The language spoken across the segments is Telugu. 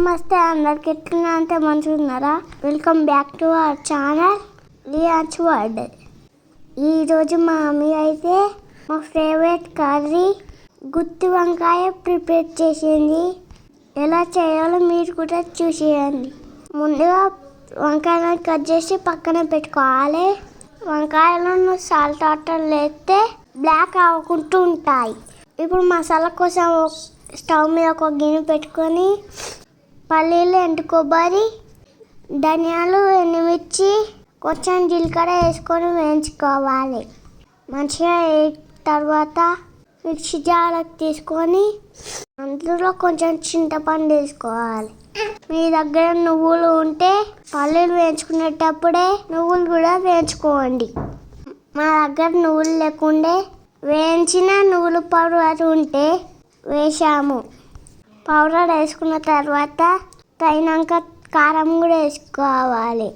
నమస్తే అందరికి. ఎట్లా అంటే మంచిగా ఉన్నారా? Welcome back to our channel లియాచ్ వర్డ్ ఈరోజు మా మమ్మీ అయితే మా ఫేవరెట్ కర్రీ గుత్తి వంకాయ ప్రిపేర్ చేసింది. ఎలా చేయాలో మీరు కూడా చూసేయండి. ముందుగా వంకాయలను కట్ చేసి పక్కన పెట్టుకోవాలి. వంకాయలను సాల్ట్ వాటర్ లేస్తే బ్లాక్ అవ్వకుంటూ ఉంటాయి. ఇప్పుడు మసాలా కోసం స్టవ్ మీద ఒక గిన్నె పెట్టుకొని పల్లీలు ఎండు కొబ్బరి ధనియాలు ఎండుమిర్చి కొంచెం జీలకర్ర వేసుకొని వేయించుకోవాలి. మంచిగా తర్వాత మిక్సీ జారకు తీసుకొని అందులో కొంచెం చింతపండు వేసుకోవాలి. మీ దగ్గర నువ్వులు ఉంటే పల్లీలు వేయించుకునేటప్పుడే నువ్వులు కూడా వేయించుకోండి. మా దగ్గర నువ్వులు లేకుండే వేయించిన నువ్వుల పౌడర్ ఉంటే వేసాము పౌడర్ వేసుకున్న తర్వాత తగినాక కారం కూడా వేసుకోవాలి.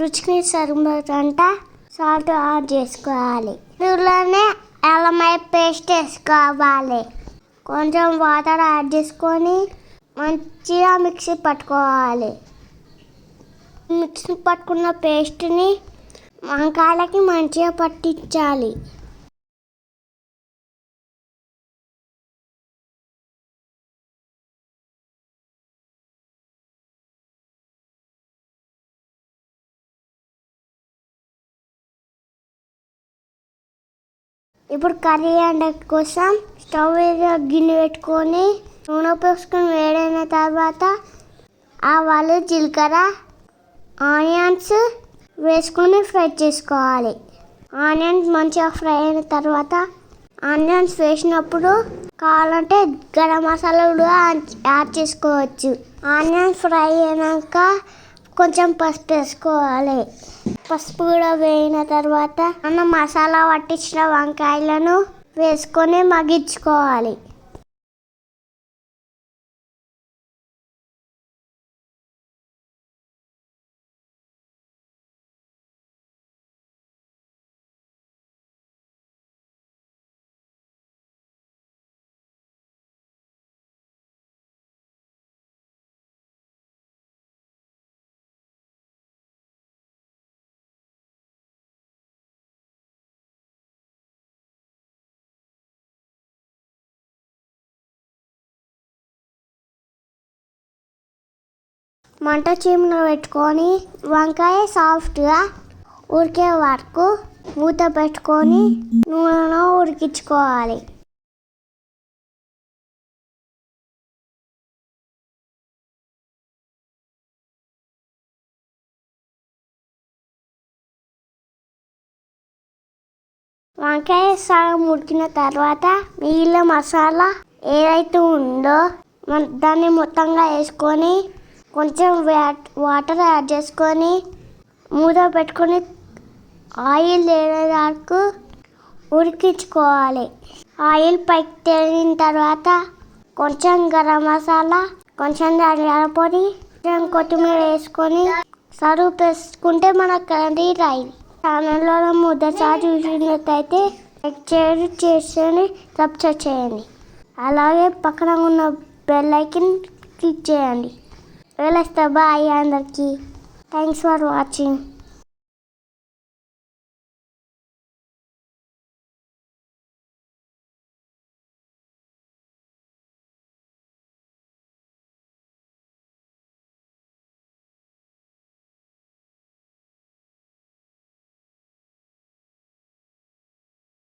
రుచికి సరిపడంత సాల్ట్ యాడ్ చేసుకోవాలి. ఇందులోనే అల్లమై పేస్ట్ వేసుకోవాలి. కొంచెం వాటర్ యాడ్ చేసుకొని మంచిగా మిక్సీ పట్టుకోవాలి. మిక్సీ పట్టుకున్న పేస్ట్ని వంకాయలకి మంచిగా పట్టించాలి. ఇప్పుడు కర్రీ అండ కోసం స్టవ్ మీద గిన్నె పెట్టుకొని నూనె పోసుకొని వేడైన తర్వాత ఆవాలు జీలకర్ర ఆనియన్స్ వేసుకొని ఫ్రై చేసుకోవాలి. ఆనియన్స్ మంచిగా ఫ్రై అయిన తర్వాత ఆనియన్స్ వేసినప్పుడు కావాలంటే గరం మసాలా కూడా యాడ్ చేసుకోవచ్చు. ఆనియన్స్ ఫ్రై అయినాక కొంచెం పసుపు వేసుకోవాలి. పసుపు కూడా వేయిన తర్వాత మనం మసాలా పట్టించిన వంకాయలను వేసుకొని మగ్గించుకోవాలి. మంట చీమలో పెట్టుకొని వంకాయ సాఫ్ట్గా ఉడికే వరకు మూత పెట్టుకొని నూనెలో ఉడికించుకోవాలి. వంకాయ సగం ఉడికిన తర్వాత మిగిలిన మసాలా ఏదైతే ఉందో దాన్ని మొత్తంగా వేసుకొని కొంచెం వాటర్ యాడ్ చేసుకొని మూత పెట్టుకొని ఆయిల్ వేరేదాకు ఉడికించుకోవాలి. ఆయిల్ పైకి తేలిన తర్వాత కొంచెం గరం మసాలా కొంచెం ధనియాల పొడి కొంచెం కొత్తిమీర వేసుకొని సరుపు వేసుకుంటే మన కర్రీ రై ఛానల్లో మొదటిసారి చూసినట్టయితే లైక్ చేయండి చేసి సబ్స్క్రైబ్ చేయండి. అలాగే పక్కన ఉన్న బెల్ ఐకన్ క్లిక్ చేయండి. వెళ్ళొస్తా బాయ్ అందరికీ థ్యాంక్స్ ఫర్ వాచింగ్